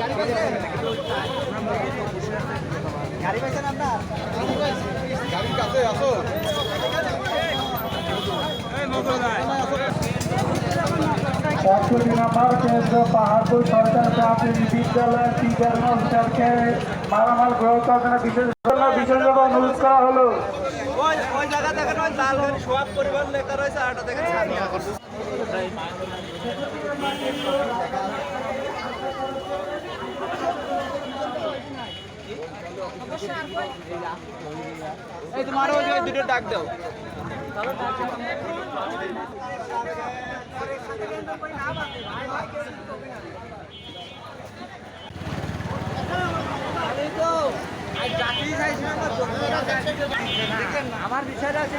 গাড়ি পাইছেন একশো নম্বর কেন্দ্র পাহাড়পুর সরকার প্রাথমিক বিদ্যালয় টিচার মাস্টারকে মারামাল গ্রহ করার বিশেষ জন্য বিশেষভাবে অনুরোধ করা হলো ওই পরিবার লেখা রয়েছে আটা দেখেন এই তোমার ওই দুটো ডাক দাও। আমার বিষয়টা আছে